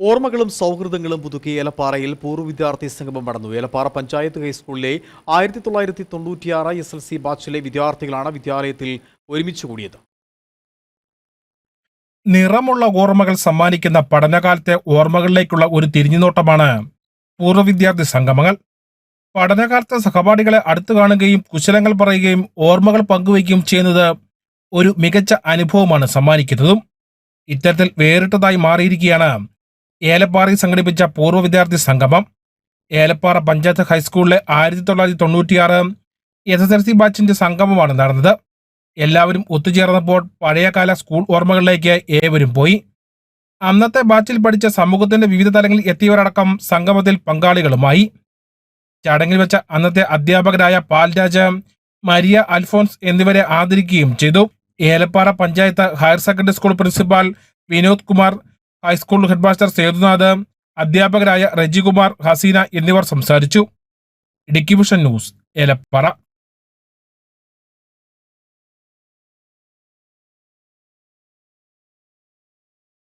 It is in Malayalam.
ഓർമ്മകളും സൗഹൃദങ്ങളും പുതുക്കി ഏലപ്പാറയിൽ പൂർവ വിദ്യാർത്ഥി സംഗമം നടന്നു. ഏലപ്പാറ പഞ്ചായത്ത് ഹൈസ്കൂളിലെ ആയിരത്തി തൊള്ളായിരത്തി തൊണ്ണൂറ്റിയാറ് എസ് എൽ സി ബാച്ചിലെ വിദ്യാർത്ഥികളാണ് വിദ്യാലയത്തിൽ ഒരുമിച്ച് കൂടിയത്. നിറമുള്ള ഓർമ്മകൾ സമ്മാനിക്കുന്ന പഠനകാലത്തെ ഓർമ്മകളിലേക്കുള്ള ഒരു തിരിഞ്ഞുനോട്ടമാണ് പൂർവ വിദ്യാർത്ഥി സംഗമങ്ങൾ. പഠനകാലത്തെ സഹപാഠികളെ അടുത്തു കാണുകയും കുശലങ്ങൾ പറയുകയും ഓർമ്മകൾ പങ്കുവയ്ക്കുകയും ചെയ്യുന്നത് ഒരു മികച്ച അനുഭവമാണ് സമ്മാനിക്കുന്നതും. ഇത്തരത്തിൽ വേറിട്ടതായി മാറിയിരിക്കുകയാണ് ഏലപ്പാറയിൽ സംഘടിപ്പിച്ച പൂർവ വിദ്യാർത്ഥി സംഗമം ഏലപ്പാറ പഞ്ചായത്ത് ഹൈസ്കൂളിലെ ആയിരത്തി തൊള്ളായിരത്തി തൊണ്ണൂറ്റിയാറ് എസ് എസ് എൽ സി ബാച്ചിന്റെ സംഗമമാണ് നടന്നത്. എല്ലാവരും ഒത്തുചേർന്നപ്പോൾ പഴയകാല സ്കൂൾ ഓർമ്മകളിലേക്ക് ഏവരും പോയി. അന്നത്തെ ബാച്ചിൽ പഠിച്ച സമൂഹത്തിന്റെ വിവിധ തലങ്ങളിൽ എത്തിയവരടക്കം സംഗമത്തിൽ പങ്കാളികളുമായി. ചടങ്ങിൽ വെച്ച അന്നത്തെ അധ്യാപകരായ പാൽരാജ് മരിയ അൽഫോൺസ് എന്നിവരെ ആദരിക്കുകയും ചെയ്തു. Elappara panchayat higher secondary school principal Vinod Kumar high school headmaster Sethunath അധ്യാപകരായ റജികുമാർ ഹസീന എന്നിവർ സംസാരിച്ചു. Idukki vision news Elappara.